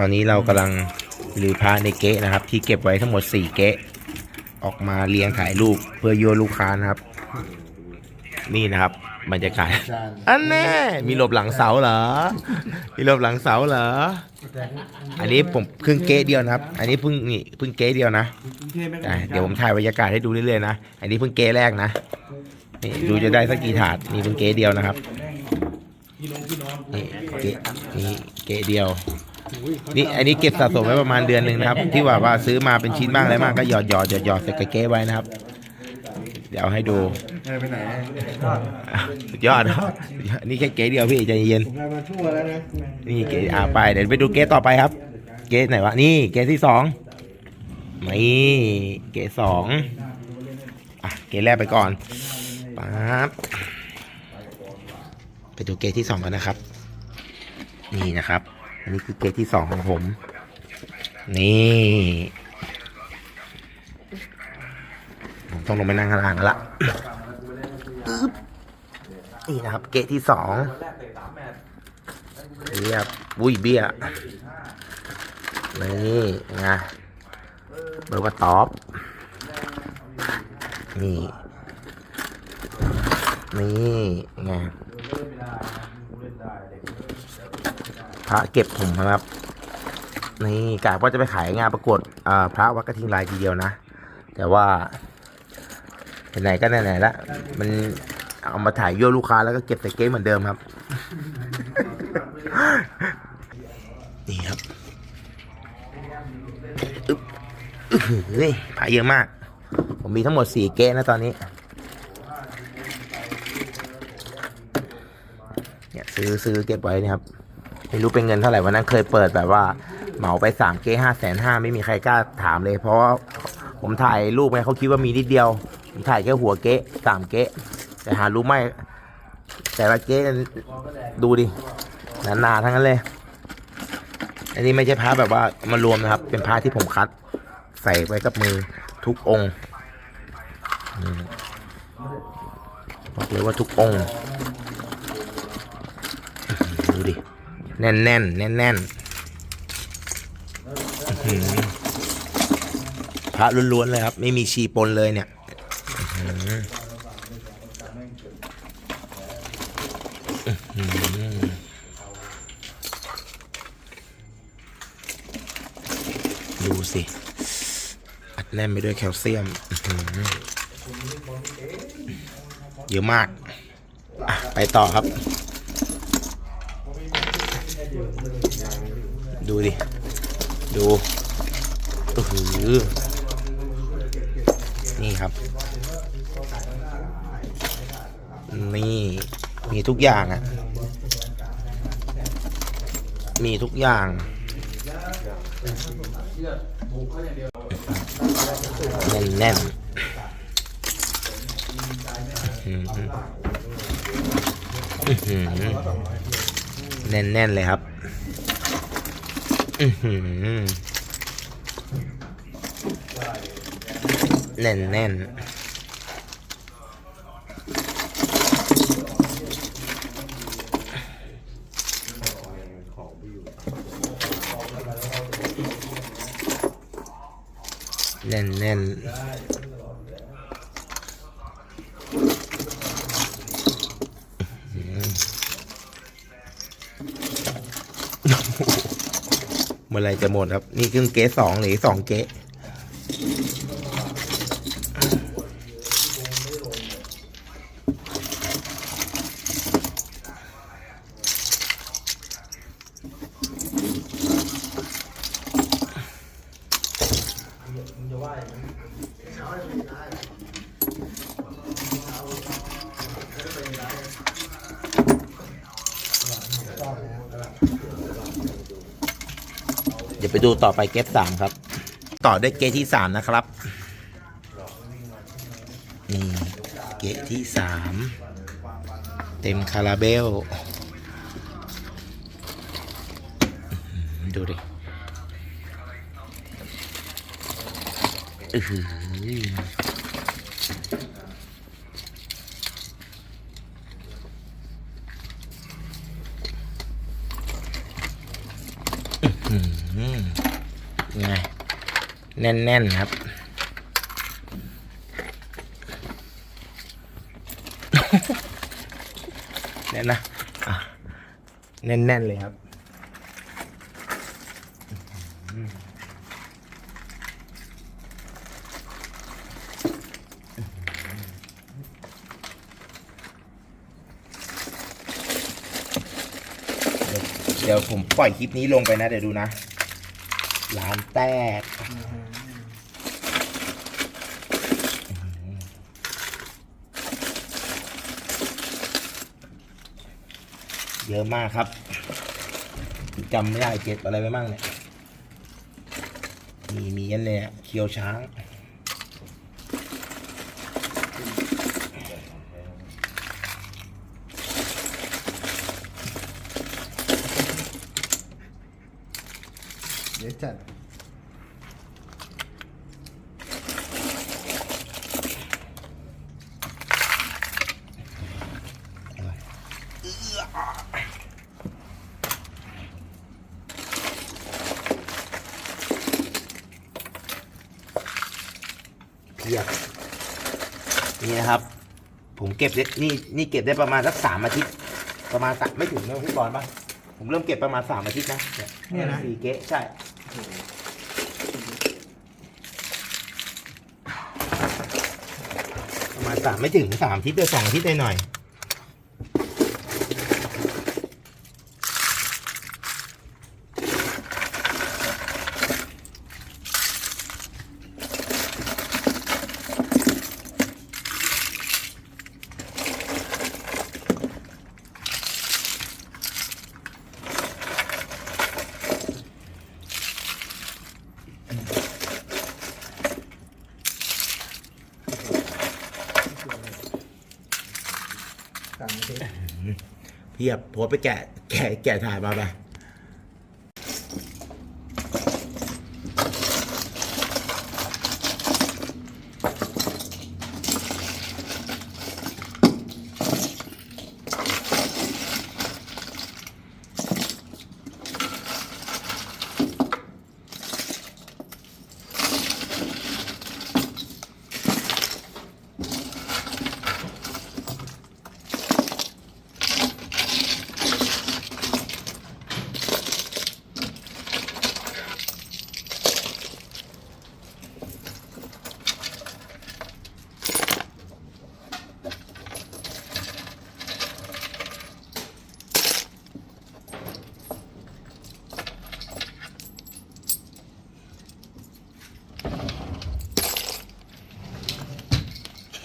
ตอนนี้เรากำลังรื้อพระในเก๊ะนะครับ ที่เก็บไว้ทั้งหมดสี่เก๊ะ ออกมาเรียงถ่ายรูปเพื่อยั่วลูกค้านะครับ นี่นะครับบรรยากาศอันแน่มีหลบหลังเสาเหรอ มีหลบหลังเสาเหรอ อันนี้ผมเพิ่งเก๊ะเดียวนะครับ อันนี้เพิ่งนี่เพิ่งเก๊ะเดียวนะอะเดี๋ยวผมถ่ายบรรยากาศให้ดูเรื่อยๆนะ อันนี้เพิ่งเก๊ะแรกนะนี่ดูจะได้สักกี่ถาดนี่เพิ่งเก๊ะเดียวนะครับนี่เก๊ะนี่เก๊ะเดียว นี่อันนี้เก็บสะสมไว้ประมาณเดือนหนึ่งนะครับ ที่ว่าว่าซื้อมาเป็นชิ้นบ้างอะไรบ้างก็หยอดหยอดหยอดหยอดใส่กระเก้ไว้นะครับ เดี๋ยวให้ดูไปไหนสุดยอดครับนี่แค่เก๊เดียวพี่ใจเย็นนะนี่เก๊อ่าไปเดี๋ยวไปดูเก๊ต่อไปครับ เก๊ไหนวะนี่เก๊ที่สองนี่เก๊สองอะเก๊แรกไปก่อนปั๊บไปดูเก๊ที่สองกันนะครับ นี่นะครับ อันนี้คือเก๊ที่สองของผม นี่ผมต้องลงไปนั่งข้างล่างแล้วละอึ๊บนี่นะครับ เก๊ที่สองเรียบวุ้ยเบี้ยนี่ไงเบอร์ว่าตอบ นี่ นี่ไง พระเก็บผมครับ นี่กะว่าจะไปขายงานประกวดพระวัดกระทิงลายทีเดียวนะ แต่ว่าไหนก็ไหนๆละมันเอามาถ่ายยั่วลูกค้าแล้วก็เก็บใส่เก๊เหมือนเดิมครับ นี่ครับอึ๊บอึ๊บเฮ้ยผายเยอะมาก ผมมีทั้งหมดสี่เก๊นะตอนนี้ เนี่ยซื้อซื้อเก็บไว้นะครับ ไม่รู้เป็นเงินเท่าไหร่วันนั้นเคยเปิดแบบว่าเหมาไปสามเก๊ห้าแสนห้าไม่มีใครกล้าถามเลย เพราะว่าผมถ่ายรูปไงเขาคิดว่ามีนิดเดียว ผมถ่ายแค่หัวเก๊สามเก๊แต่หารู้ไหมแต่ละเก๊ดูดิหนาๆทั้งนั้นเลย อันนี้ไม่ใช่พระแบบว่ามารวมนะครับ เป็นพระที่ผมคัด ใส่ไว้กับมือทุกองค์บอกเลยว่าทุกองค์ดูดิ แน่นแน่นแน่นแน่นพระล้วนๆเลยครับ ไม่มีชีปนเลยเนี่ยดูสิ อัดแน่นไปด้วยแคลเซียมเยอะมาก ไปต่อครับ ดูดิ ดูอือหือนี่ครับ นี่ มีทุกอย่างอะ่ะ มีทุกอย่างแน่นแน่นๆอื้อหืออื้อหือ แน่นแน่น ๆ เลยครับ แน่นแน่นแน่นแน่น เมื่อไรจะหมดครับ นี่คือเก๊สองหรือสองเก๊ ดี๋ยวไปดูต่อไปเก๊สามครับ ต่อด้วยเก๊ที่สามนะครับนี่เก๊ที่สามเต็มคาราเบล ดูดิอือ อืม ไงแน่นๆครับแน่นนะอะแน่นๆเลยครับเดี๋ยวผมปล่อยคลิปนี้ลงไปนะ เดี๋ยวดูนะ ร้านแตกเยอะมากครับจำไม่ได้เก็บอะไรไปบ้างเนี่ย มีมีอันเนี่ยเคียวช้าง ดี๋ยวจัดเพียบนี่นะครับ ผมเก็บได้นี่นี่เก็บได้ประมาณสักสามอาทิตย์ ประมาณสักไม่ถึงนะพี่บอลปะผมเริ่มเก็บประมาณสามอาทิตย์นะเนี่ยนะสี่เกะใช่ ประมาณสามไม่ถึงสามทิศเดียวสองทิตย์หน่อยต่างประเทศ เพียบโพสไปแกะแกะแกะถ่ายมาไป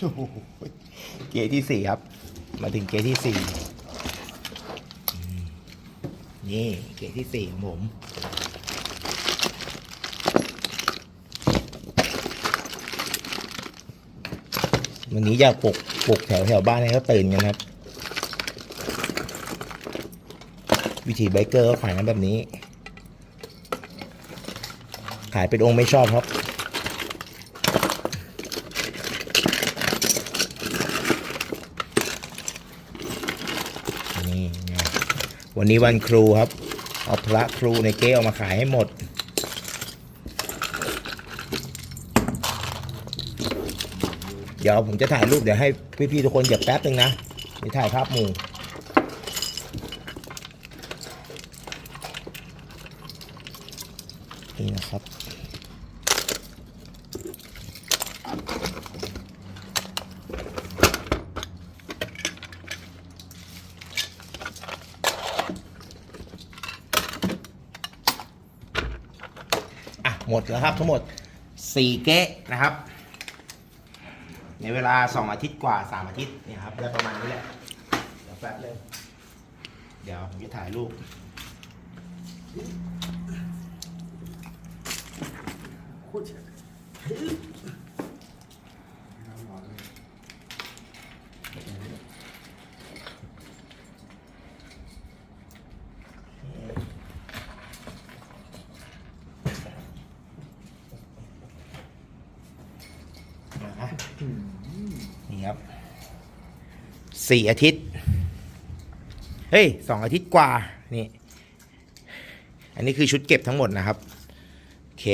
โอ้โหเกมที่สี่ครับ มาถึงเกมที่สี่นี่เกมที่สี่ของผมวันนี้อยากปลุกปลุกแถวแถวบ้านให้เขาตื่นกันครับ วิธีไบเกอร์เขาขายกันแบบนี้ ขายเป็นองค์ไม่ชอบครับ นี่ไง วันนี้วันครูครับ เอาพระครูในเก๊เอามาขายให้หมด เดี๋ยวผมจะถ่ายรูปเดี๋ยวให้พี่ๆทุกคนเก็บแป๊บนึงนะเดี๋ยวถ่ายภาพหมู่นี่นะครับ อะ หมดแล้วครับ ทั้งหมด 4 เก๊ะนะครับ ในเวลา 2 อาทิตย์กว่า 3 อาทิตย์เนี่ยครับได้ประมาณนี้แหละ เดี๋ยวแป๊บเลยเดี๋ยวผมจะถ่ายรูปนะนี่ ครับสี่อาทิตย์ เฮ้ยสองอาทิตย์กว่า นี่ อันนี้คือชุดเก็บทั้งหมดนะครับ โอเค